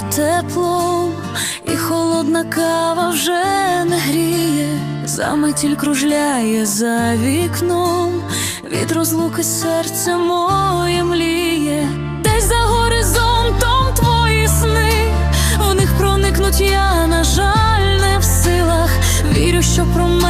обігріває теплом, і холодна кава вже не гріє, заметіль кружляє за вікном, від розлуки серце моє мліє, десь за горизонтом твої сни, в них проникнуть я, на жаль, не в силах. Вірю, що про мене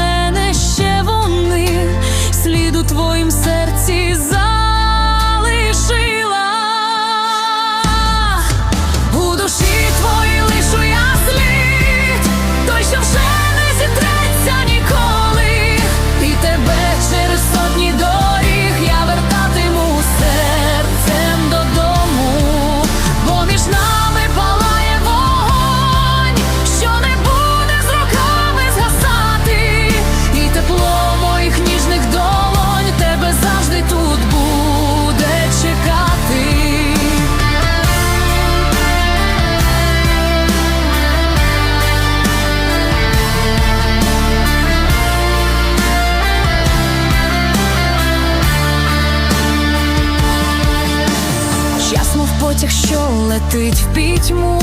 потяг, що летить в пітьму,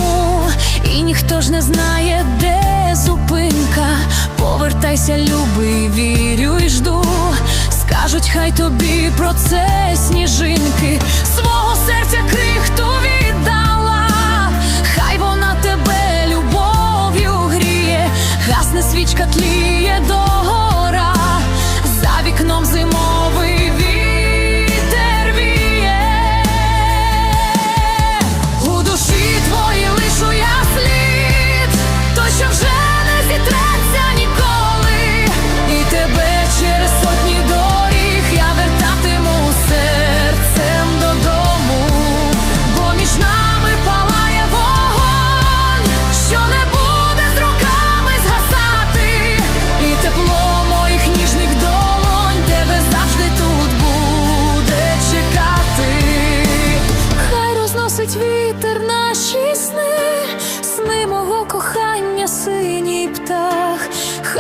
і ніхто ж не знає, де зупинка. Повертайся, любий, вірю і жду. Скажуть, хай тобі про це сніжинки, свого серця крихту віддала, хай вона тебе любов'ю гріє, гасне свічка тліє догора,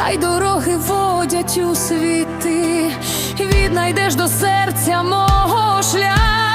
хай дороги водять у світи, віднайдеш до серця мого шлях.